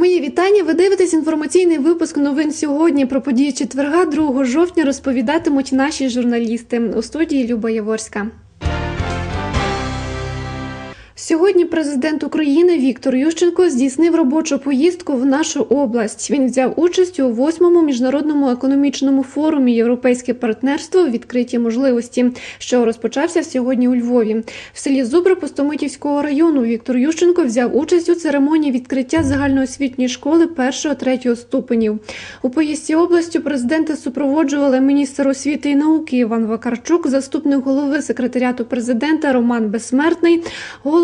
Мої вітання. Ви дивитесь інформаційний випуск новин сьогодні. Про події четверга, 2 жовтня, розповідатимуть наші журналісти у студії Люба Яворська. Сьогодні президент України Віктор Ющенко здійснив робочу поїздку в нашу область. Він взяв участь у восьмому міжнародному економічному форумі Європейське партнерство відкриті можливості, що розпочався сьогодні у Львові. В селі Зубра Пустомитівського району Віктор Ющенко взяв участь у церемонії відкриття загальноосвітньої школи 1-3 ступенів. У поїздці областю президента супроводжували міністр освіти і науки Іван Вакарчук, заступник голови секретаріату президента Роман Безсмертний,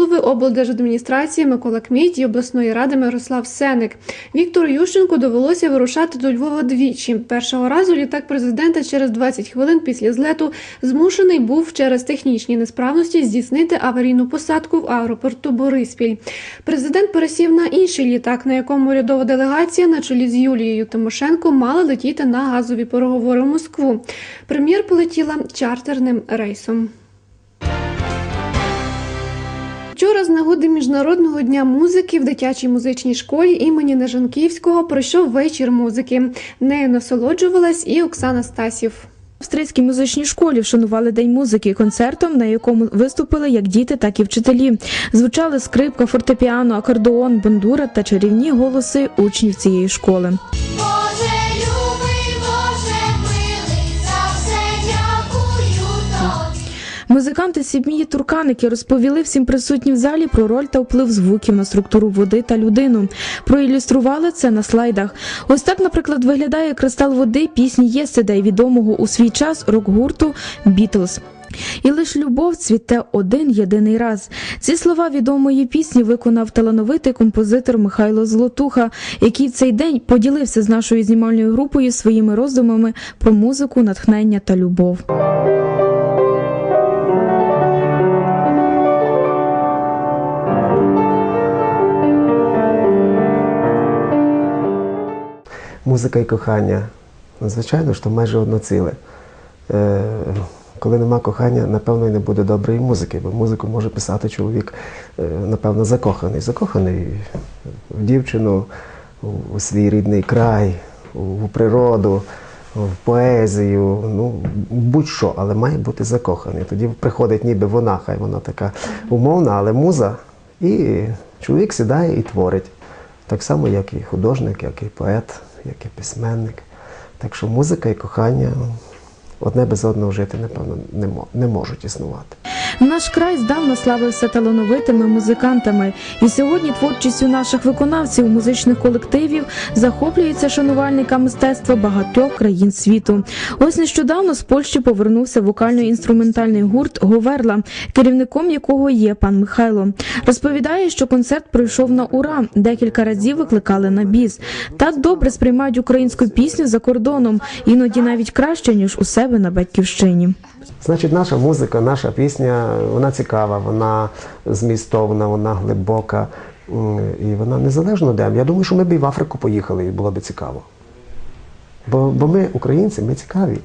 голови облдержадміністрації Микола Кміть і обласної ради Мирослав Сеник. Віктору Ющенку довелося вирушати до Львова двічі. Першого разу літак президента через 20 хвилин після злету змушений був через технічні несправності здійснити аварійну посадку в аеропорту Бориспіль. Президент пересів на інший літак, на якому урядова делегація на чолі з Юлією Тимошенко мала летіти на газові переговори в Москву. Прем'єр полетіла чартерним рейсом. З нагоди міжнародного дня музики в дитячій музичній школі імені Нежанківського пройшов вечір музики. Нею насолоджувалась і Оксана Стасів. В Австрійській музичній школі вшанували день музики концертом, на якому виступили як діти, так і вчителі. Звучали скрипка, фортепіано, акордеон, бандура та чарівні голоси учнів цієї школи. Музиканти сім'ї Турканики розповіли всім присутнім в залі про роль та вплив звуків на структуру води та людину. Проілюстрували це на слайдах. Ось так, наприклад, виглядає кристал води пісні «Yesterday» відомого у свій час рок-гурту «Бітлз». І лиш любов цвіте один єдиний раз. Ці слова відомої пісні виконав талановитий композитор Михайло Золотуха, який в цей день поділився з нашою знімальною групою своїми роздумами про музику, натхнення та любов. Музика і кохання, звичайно то майже одно ціле. Е, коли нема кохання, напевно, і не буде доброї музики, бо музику може писати чоловік, е, напевно, закоханий. Закоханий в дівчину, у, свій рідний край, у природу, в поезію, ну, будь-що, але має бути закоханий. Тоді приходить ніби вона, хай вона така умовна, але муза, і чоловік сідає і творить. Так само, як і художник, як і поет, як і письменник. Так що музика і кохання одне без одного жити, напевно, не, мо- не можуть існувати. Наш край здавна славився талановитими музикантами, і сьогодні творчістю наших виконавців музичних колективів захоплюється шанувальника мистецтва багатьох країн світу. Ось нещодавно з Польщі повернувся вокально-інструментальний гурт Говерла, керівником якого є пан Михайло. Розповідає, що концерт пройшов на ура. Декілька разів викликали на біс. Так добре сприймають українську пісню за кордоном, іноді навіть краще ніж у себе на батьківщині. Значить, наша музика, наша пісня, вона цікава, вона змістовна, вона глибока. І вона незалежно де. Я думаю, що ми б і в Африку поїхали, і було б цікаво. Бо, бо ми, українці, ми цікаві.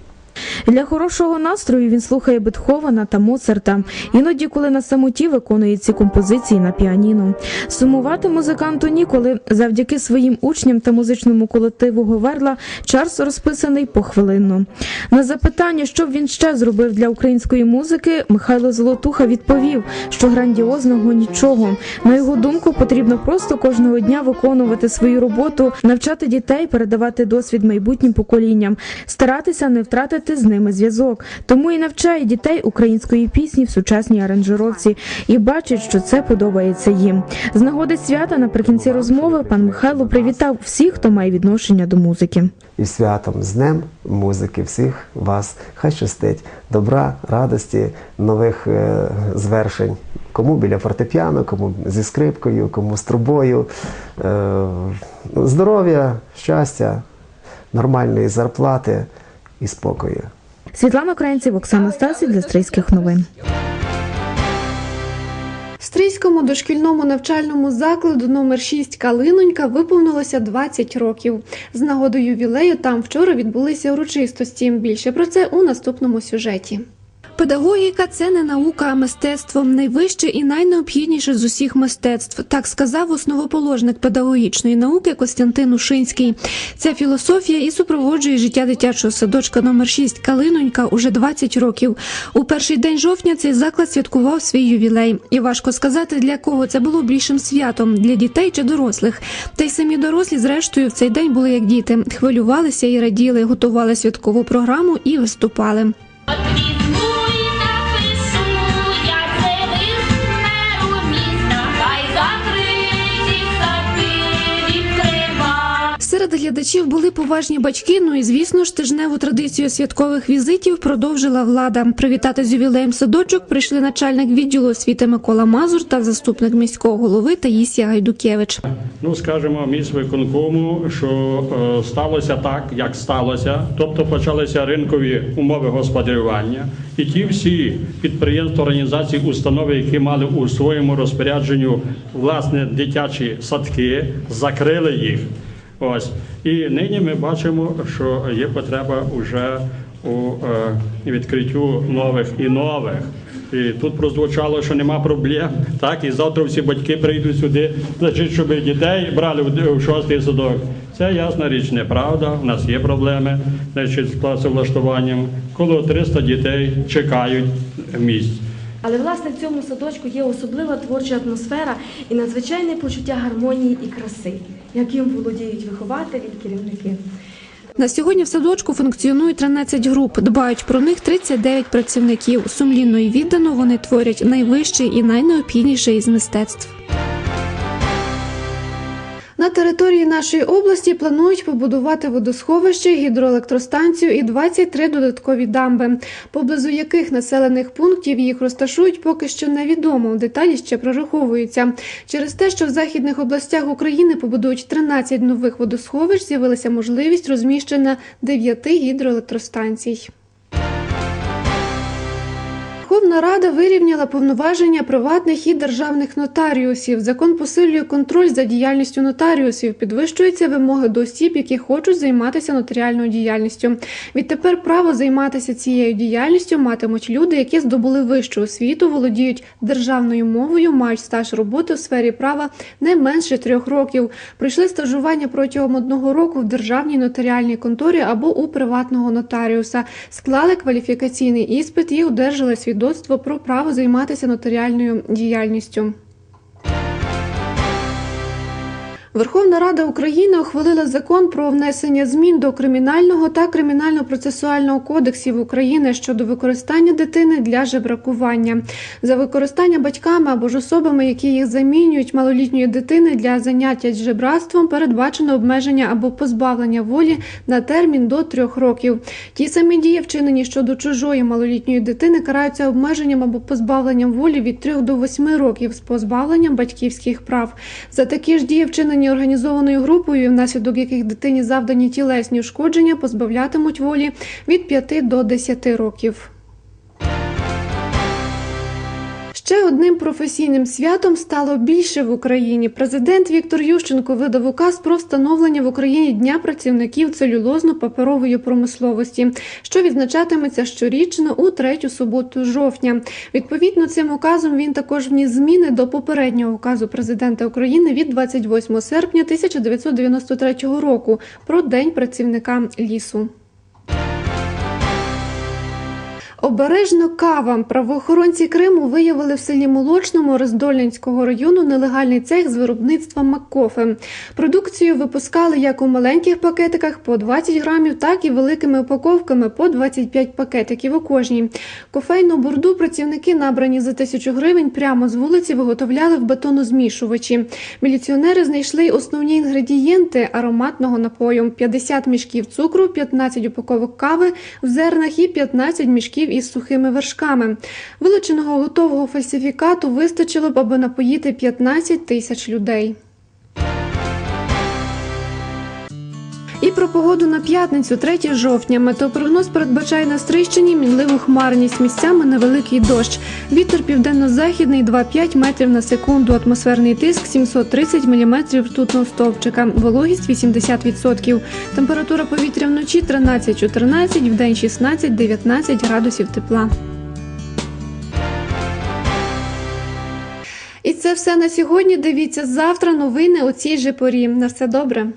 Для хорошого настрою він слухає Бетховена та Моцарта. Іноді, коли на самоті виконує ці композиції на піаніно. Сумувати музиканту ніколи. Завдяки своїм учням та музичному колективу Говерла час розписаний похвилинно. На запитання, що б він ще зробив для української музики, Михайло Золотуха відповів, що грандіозного нічого. На його думку, потрібно просто кожного дня виконувати свою роботу, навчати дітей, передавати досвід майбутнім поколінням, старатися не втратити з ними зв'язок. Тому і навчає дітей української пісні в сучасній аранжировці і бачить, що це подобається їм. З нагоди свята наприкінці розмови пан Михайло привітав всіх, хто має відношення до музики. І святом з Днем музики всіх вас хай щастить. Добра, радості, нових е, звершень. Кому біля фортепіано, кому зі скрипкою, кому з трубою. Е, здоров'я, щастя, нормальної зарплати і спокою. Світлана Українців, Оксана Стасі для Стрийських новин. Стрийському дошкільному навчальному закладу номер 6 Калинонька виповнилося 20 років. З нагодою ювілею там вчора відбулися урочистості. Більше про це у наступному сюжеті. Педагогіка це не наука, а мистецтво, найвище і найнеобхідніше з усіх мистецтв. Так сказав основоположник педагогічної науки Костянтин Ушинський. Ця філософія і супроводжує життя дитячого садочка номер 6 Калинонька уже 20 років. У перший день жовтня цей заклад святкував свій ювілей. І важко сказати, для кого це було більшим святом для дітей чи дорослих. Та й самі дорослі, зрештою, в цей день були як діти. Хвилювалися і раділи, готували святкову програму і виступали. Глядачів були поважні батьки. Ну і звісно ж, тижневу традицію святкових візитів продовжила влада. Привітати з ювілеєм садочок прийшли начальник відділу освіти Микола Мазур та заступник міського голови Таїсія Гайдукевич. Ну, скажімо, міськвиконкому, що е, сталося так, як сталося, тобто почалися ринкові умови господарювання, і ті всі підприємства, організації, установи, які мали у своєму розпорядженню власне дитячі садки, закрили їх. Ось і нині ми бачимо, що є потреба вже у е, відкриттю нових і нових. І тут прозвучало, що нема проблем. Так, і завтра всі батьки прийдуть сюди, значить, щоб дітей брали в- шостий садок. Це ясна річ, неправда. У нас є проблеми значить, з класовлаштуванням. Коло 300 дітей чекають місць. Але власне в цьому садочку є особлива творча атмосфера і надзвичайне почуття гармонії і краси, яким володіють вихователі і керівники. На сьогодні в садочку функціонують 13 груп. Дбають про них 39 працівників. Сумлінно і віддано вони творять найвищий і найнеобхідніший із мистецтв. На території нашої області планують побудувати водосховище, гідроелектростанцію і 23 додаткові дамби. Поблизу яких населених пунктів їх розташують, поки що невідомо. Деталі ще прораховуються. Через те, що в західних областях України побудують 13 нових водосховищ, з'явилася можливість розміщення 9 гідроелектростанцій. Верховна Рада вирівняла повноваження приватних і державних нотаріусів. Закон посилює контроль за діяльністю нотаріусів, підвищуються вимоги до осіб, які хочуть займатися нотаріальною діяльністю. Відтепер право займатися цією діяльністю матимуть люди, які здобули вищу освіту, володіють державною мовою, мають стаж роботи у сфері права не менше трьох років. Пройшли стажування протягом одного року в державній нотаріальній конторі або у приватного нотаріуса, склали кваліфікаційний іспит і одержали свідоцтво про право займатися нотаріальною діяльністю. Верховна Рада України ухвалила закон про внесення змін до кримінального та кримінально-процесуального кодексів України щодо використання дитини для жебракування. За використання батьками або ж особами, які їх замінюють малолітньої дитини для заняття жебратством, передбачено обмеження або позбавлення волі на термін до трьох років. Ті самі дії, вчинені щодо чужої малолітньої дитини, караються обмеженням або позбавленням волі від 3 до 8 років з позбавленням батьківських прав. За такі ж дії, вчинені організованою групою, внаслідок яких дитині завдані тілесні ушкодження, позбавлятимуть волі від 5 до 10 років. Ще одним професійним святом стало більше в Україні. Президент Віктор Ющенко видав указ про встановлення в Україні Дня працівників целюлозно-паперової промисловості, що відзначатиметься щорічно у третю суботу жовтня. Відповідно, цим указом він також вніс зміни до попереднього указу президента України від 28 серпня 1993 року про День працівника лісу. Обережно кава. Правоохоронці Криму виявили в селі Молочному Роздолінського району нелегальний цех з виробництва маккофе. Продукцію випускали як у маленьких пакетиках по 20 грамів, так і великими упаковками по 25 пакетиків у кожній. Кофейну бурду працівники, набрані за тисячу гривень, прямо з вулиці виготовляли в бетонозмішувачі. Міліціонери знайшли основні інгредієнти ароматного напою: 50 мішків цукру, 15 упаковок кави в зернах і 15 мішків із сухими вершками. Вилученого готового фальсифікату вистачило б, аби напоїти 15 тисяч людей. І про погоду на п'ятницю, 3 жовтня. Метеопрогноз передбачає на стрищині мінливу хмарність місцями невеликий дощ. Вітер південно-західний 2,5 метрів на секунду. Атмосферний тиск 730 міліметрів ртутного стовпчика. Вологість 80%. Температура повітря вночі 13-14, вдень 16-19 градусів тепла. І це все на сьогодні. Дивіться завтра. Новини у цій же порі. На все добре.